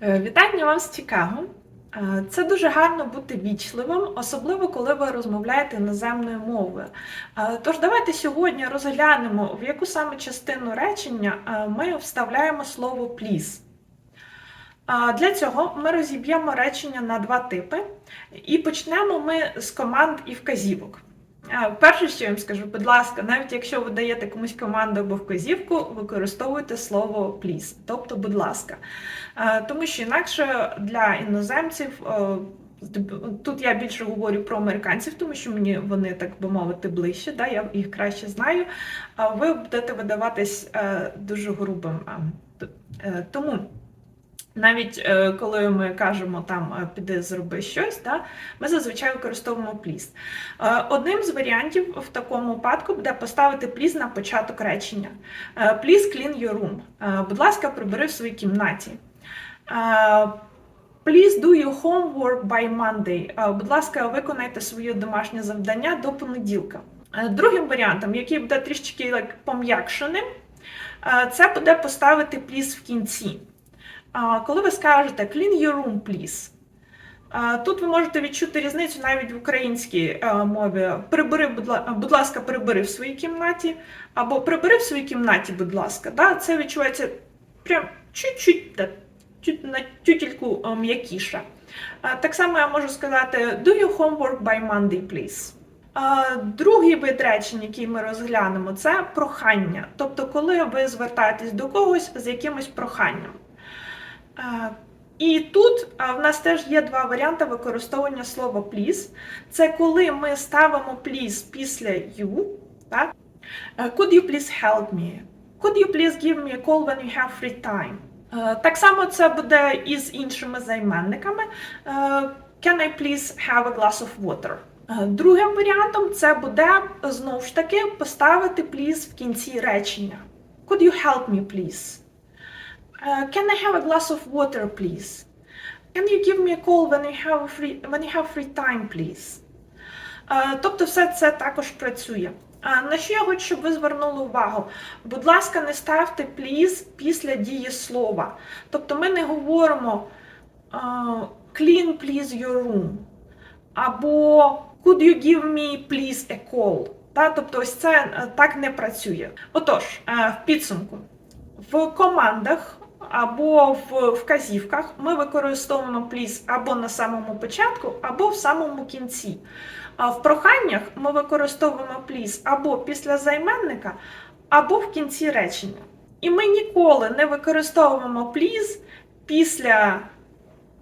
Е, Вітання вам з Чикаго. Е, Це дуже гарно бути вічливим, особливо коли ви розмовляєте іноземною мовою. Е, Тож давайте сьогодні розглянемо, в яку саме частину речення ми вставляємо слово. А Для цього ми розіб'ємо речення на два типи, і почнемо ми з команд і вказівок. Перше, що я вам скажу, будь ласка, навіть якщо ви даєте комусь команду або вказівку, використовуйте слово please, тобто, будь ласка. Тому що інакше для іноземців. Тут я більше говорю про американців, тому що мені вони, так би мовити, ближче, да, я їх краще знаю. А ви будете видаватись е, дуже грубим. Е, Тому навіть е, коли ми кажемо там е, піди зроби щось, да, ми зазвичай використовуємо пліз. Е, Одним з варіантів в такому випадку буде поставити пліз на початок речення. Please clean your room. Будь ласка, прибери в своїй кімнаті. Please do your homework by Monday. Будь ласка, виконайте своє домашнє завдання до понеділка. Другим варіантом, який буде трішечки like, пом'якшеним, це буде поставити please в кінці. Коли ви скажете clean your room, please, тут ви можете відчути різницю навіть в українській мові. Прибери, будь ласка, прибери в своїй кімнаті, або прибери в своїй кімнаті, будь ласка. Да? Це відчувається прям чуть-чуть на тютільку м'якіше. Так само я можу сказати do your homework by Monday, please. Другий вид речень, який ми розглянемо, це прохання. Тобто, коли ви звертаєтесь до когось з якимось проханням. І тут в нас теж є два варіанти використовування слова please. Це коли ми ставимо please після you. Так? Е, Could you please help me? Could you please give me a call when you have free time? Е, Так само це буде і з іншими займенниками. Е, Can I please have a glass of water? Другим варіантом це буде знову ж таки поставити please в кінці речення. Could you help me, please? Uh, can I have a glass of water, please? Can you give me a call when you have free, when you have free time, please? Uh, тобто все це також працює. На що я хочу, щоб ви звернули увагу? Будь ласка, не ставте please після дієслова. Тобто ми не говоримо clean please your room або could you give me please a call. Та? Тобто ось це е, так не працює. Отож, е, в підсумку. В командах або в вказівках ми використовуємо пліс або на самому початку, або в самому кінці. А в проханнях ми використовуємо пліс або після займенника, або в кінці речення. І ми ніколи не використовуємо пліз після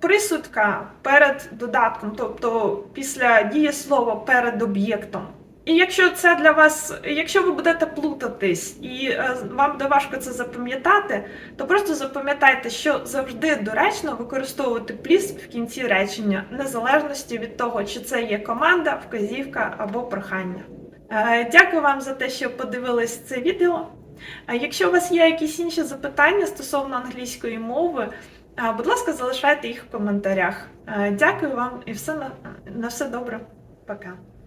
присудка перед додатком, тобто після дієслова перед об'єктом. І якщо це для вас, якщо ви будете плутатись і е, вам буде важко це запам'ятати, то просто запам'ятайте, що завжди доречно використовувати пліс в кінці речення, незалежності від того, чи це є команда, вказівка або прохання. Е, Дякую вам за те, що подивились це відео. Е, Якщо у вас є якісь інші запитання стосовно англійської мови, будь ласка, залишайте їх в коментарях. Дякую вам і все на, на все добре. Пока.